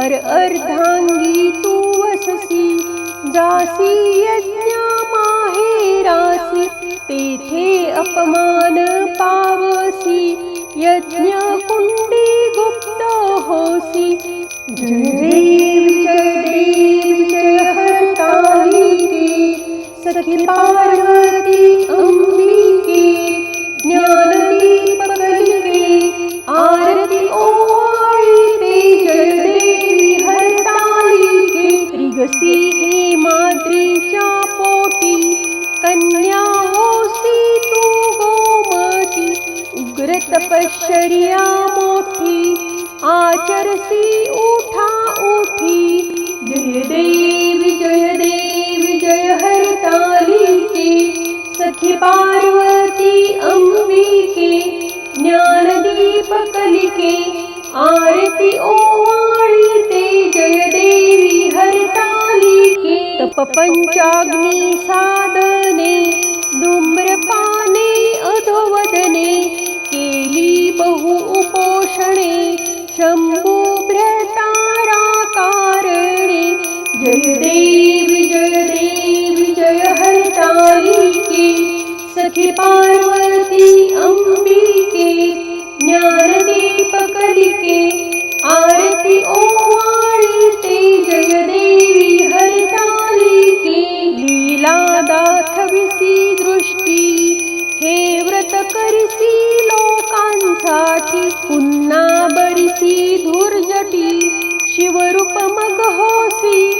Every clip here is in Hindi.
हर अर्धांगी तू वससी, जासी यज्ञा माहेरासी तेथे अपमान पावसी यज्ञ कुंडी गुप्त होसी। जय तपश्चर्या मोठी, आचरसी उठा उठी। जय देवी जय देवी जय हरतालिके सखी पार्वती अंबिके, ज्ञानदीप कलिके, आरती ओवाळी ते जय देवी हरतालिके तप पंचाग्नी साधने शम्भुभ्रताराकारणे जय देवी जय देवी, जय हरतालिके। सखी पार्वती अंबिके ज्ञानदीप कलिके आरती ओवाळी ते, जय देवी, हरतालिके। दाखविसी दृष्टी, हे व्रत करिसी लोकांसाठी। पुन्हा धुर्जटी शिवरूप मग होसी.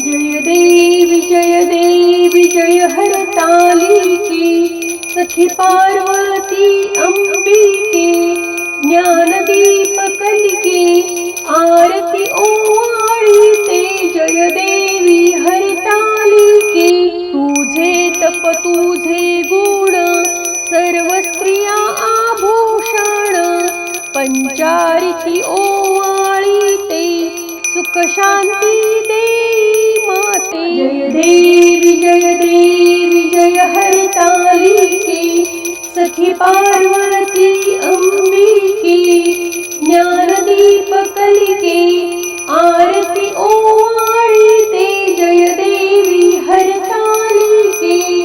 जय देवी जय देवी, जय हरतालिके सखी पार्वती, अंबिके, ज्ञानदीप कलिके. आरती ओवाळी ते, जय देवी हरतालिके तुझे तप, तुझे गुण, सर्व स्त्रिया आभूषण. पंचारिती ओवाळी ते शांती देई माते। जय देवी जय देवी, जय हरतालिके सखी पार्वती कलिके आरती ओवाळी ते, जय देवी, हरतालिके।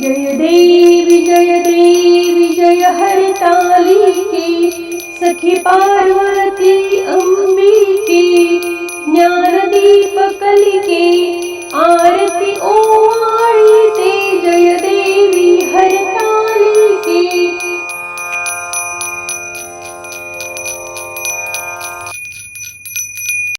जय देवी जय देवी, जय हरतालिके। सखी पार्वती